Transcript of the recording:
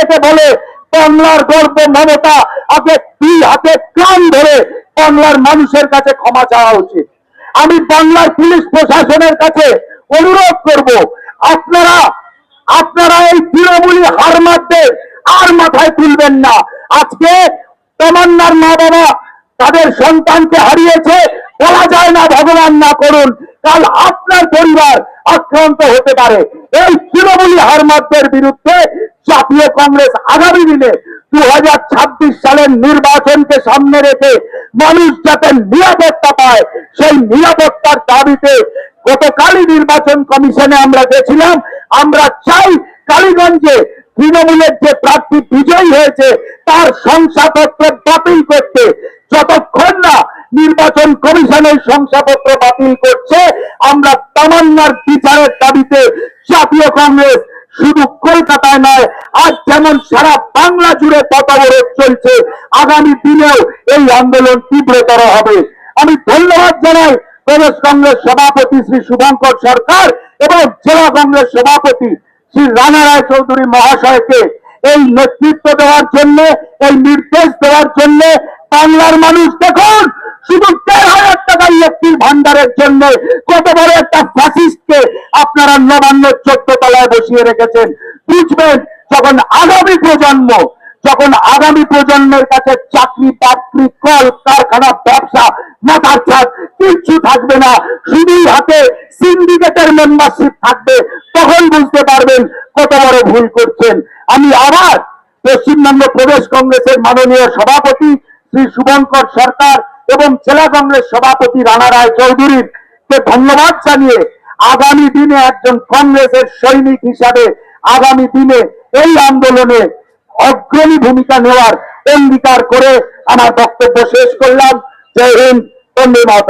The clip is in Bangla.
থেকে বলে, বাংলার গর্ব, মমতা, আগে দুই হাতে কান ধরে বাংলার মানুষের কাছে ক্ষমা চাওয়া উচিত। আমি বাংলার পুলিশ প্রশাসনের কাছে অনুরোধ করব, আপনারা আপনারা এই তৃণমূলী হার মারতে আর মাথায় তুলবেন না। আজকে তমান্নার মা বাবা তাদের সন্তানকে হারিয়েছে, বলা যায় না, ভগবান না করুন। কাল আপনার পরিবার আক্রান্ত হতে পারে। এই তৃণমূলী হারমাতদের বিরুদ্ধে জাতীয় কংগ্রেস আগামী দিনে দু সালের নির্বাচনকে সামনে রেখে মানুষ যাতে নিরাপত্তা পায়, সেই নিরাপত্তার দাবিতে গতকালই নির্বাচন কমিশনে আমরা গেছিলাম। আমরা চাই কালীগঞ্জে তৃণমূলের যে প্রার্থী বিজয়ী হয়েছে, তার শংসাপত্র বাতিল করতে যতক্ষণ না নির্বাচন কমিশনের শংসাপত্র বাতিল করছে, আমরা তামান্নার বিচারের দাবিতে জাতীয় কংগ্রেস শুধু কলকাতায় নয়, আজ যেমন সারা বাংলা জুড়ে পথ অবরোধ চলছে, আগামী দিনেও এই আন্দোলন তীব্রতর হবে। আমি ধন্যবাদ জানাই প্রদেশ কংগ্রেস সভাপতি শ্রী শুভঙ্কর সরকার এবং জেলা কংগ্রেস সভাপতি শ্রী রানা রায় চৌধুরী মহাশয়কে এই নেতৃত্ব দেওয়ার জন্য, এই নির্দেশ দেওয়ার জন্য, বাংলার মানুষ দেখুন, শুধু দেড় হাজার টাকার লক্ষ্মীর ভান্ডারের জন্য কত বড় একটা ফ্যাসিস্টকে আপনারা নবান্ন চোদ্দ তলায় বসিয়ে রেখেছেন। বুঝবেন, যখন আগামী প্রজন্ম, যখন আগামী প্রজন্মের কাছে চাকরি, বাকরি, কল, কারখানা, ব্যবসা, মাথার ছাদ, কিচ্ছু থাকবে না। শুধুই হাতে সিন্ডিকেটের মেম্বারশিপ থাকবে। তখন বুঝতে পারবেন কত বড় ভুল করছেন। আমি আবার পশ্চিমবঙ্গ প্রদেশ কংগ্রেসের মাননীয় সভাপতি শ্রী শুভঙ্কর সরকার এবং জেলা কংগ্রেস সভাপতি রানা রায় চৌধুরীর কে ধন্যবাদ জানিয়ে আগামী দিনে একজন কংগ্রেসের সৈনিক হিসাবে আগামী দিনে এই আন্দোলনে অগ্রণী ভূমিকা নেওয়ার অঙ্গীকার করে আমার বক্তব্য শেষ করলাম। জয় হিন্দ, বন্দে মাতা